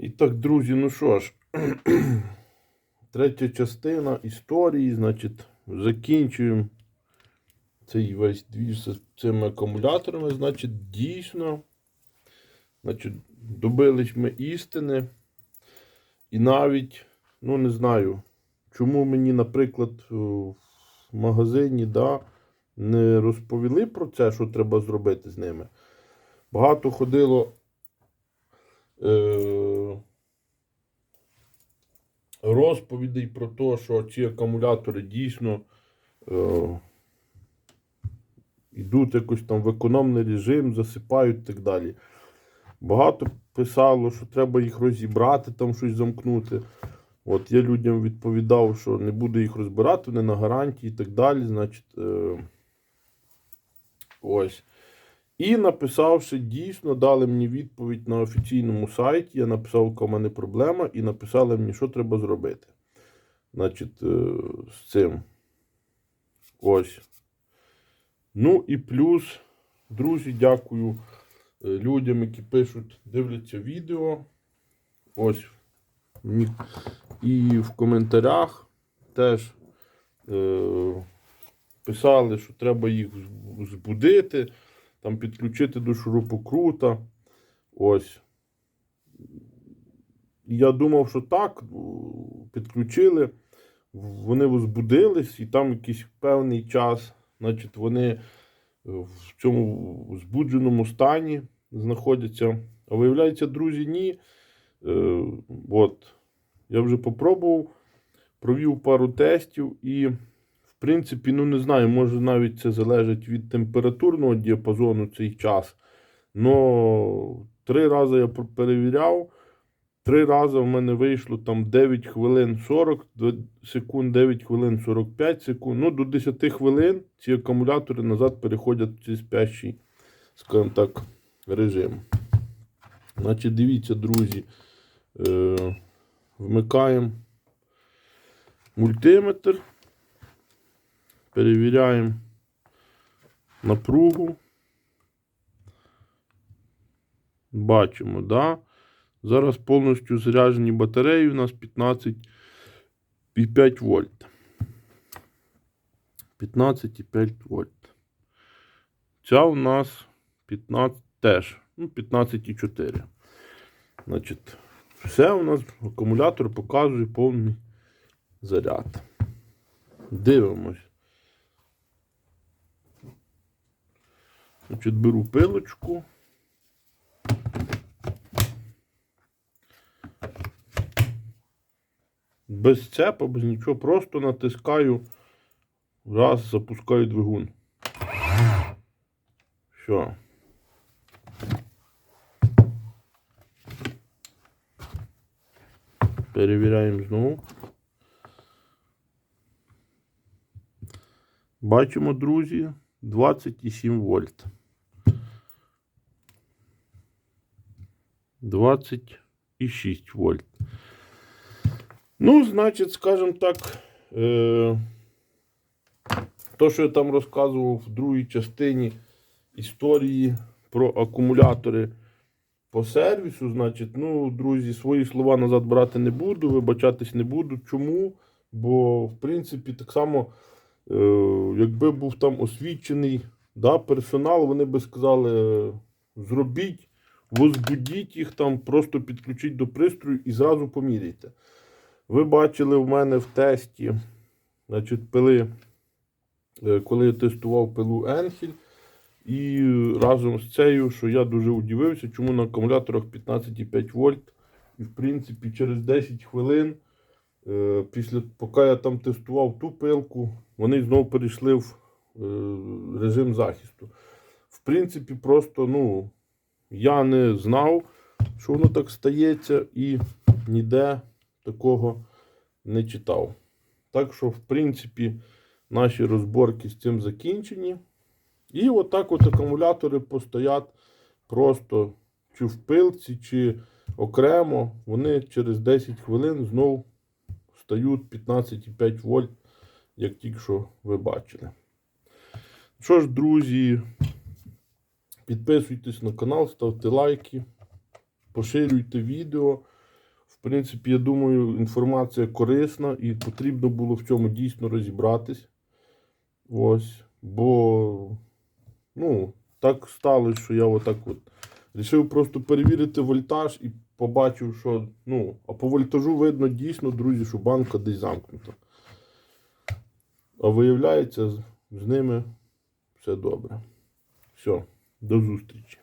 І так, друзі, ну що ж, третя частина історії, значить, закінчуємо цей весь двіж з цими акумуляторами. Значить, дійсно, значить, добились ми істини. І навіть, ну не знаю, чому мені, наприклад, в магазині да, не розповіли про це, що треба зробити з ними. Багато ходило. Е- розповідей про те, що ці акумулятори дійсно е- йдуть якось там в економний режим, засипають і так далі. Багато писало, що треба їх розібрати, там щось замкнути. От я людям відповідав, що не буду їх розбирати, вони на гарантії і так далі. Значить, е- ось. І написавши, дійсно, дали мені відповідь на офіційному сайті. Я написав, яка в мене проблема, і написали мені, що треба зробити. Значить, е, з цим. Ось. Ну і плюс, друзі, дякую е, людям, які пишуть, дивляться відео. Ось. І в коментарях теж е, писали, що треба їх збудити, там підключити до шурупокрута. Ось. Я думав, що так, підключили, вони возбудились, і там якийсь певний час, значить, вони е, в цьому збудженому стані знаходяться. А виявляється, друзі, ні. Е, от. Я вже попробував, провів пару тестів і, принципі, ну не знаю, може навіть це залежить від температурного діапазону цей час. Но три рази я перевіряв. Три рази в мене вийшло там 9 хвилин 40 секунд, 9 хвилин 45 секунд. Ну, до 10 хвилин ці акумулятори назад переходять в цей спящий, скажімо так, режим. Значить, дивіться, друзі. Е, вмикаємо мультиметр. Перевіряємо напругу. Бачимо, да? Зараз повністю заряджені батареї у нас 15,5 вольт. 15,5 вольт. Ця у нас 15 теж. Ну, 15,4. Значить, все у нас акумулятор показує повний заряд. Дивимось. Значить, беру пилочку. Без цепа, без нічого, просто натискаю. Раз, запускаю двигун. Все. Перевіряємо знову. Бачимо, друзі, 27 вольт. 26 вольт. Ну, значить, скажімо так, е, то, що я там розказував в другій частині історії про акумулятори по сервісу, значить, ну, друзі, свої слова назад брати не буду, вибачатись не буду. Чому? Бо, в принципі, так само, якби був там освічений да, персонал, вони би сказали, е, зробіть, возбудіть їх там, просто підключіть до пристрою і зразу поміряйте. Ви бачили в мене в тесті, значить, пили, е, коли я тестував пилу Енхіль. І разом з цією, що я дуже удивився, чому на акумуляторах 15,5 вольт. І в принципі через 10 хвилин, е, після, поки я там тестував ту пилку, вони знову перейшли в е, режим захисту. В принципі, просто ну, я не знав, що воно так стається, і ніде такого не читав. Так що, в принципі, наші розборки з цим закінчені. І отак от акумулятори постоять просто чи в пилці, чи окремо. Вони через 10 хвилин знову стають 15,5 вольт, як тільки що ви бачили. Що ж, друзі, підписуйтесь на канал, ставте лайки, поширюйте відео. В принципі, я думаю, інформація корисна і потрібно було в цьому дійсно розібратись. Ось. Бо, ну, так сталося, що я отак от рішив просто перевірити вольтаж і побачив, що, ну, а по вольтажу видно дійсно, друзі, що банка десь замкнута. А виявляється, з, ними все добре. Все, до зустрічі.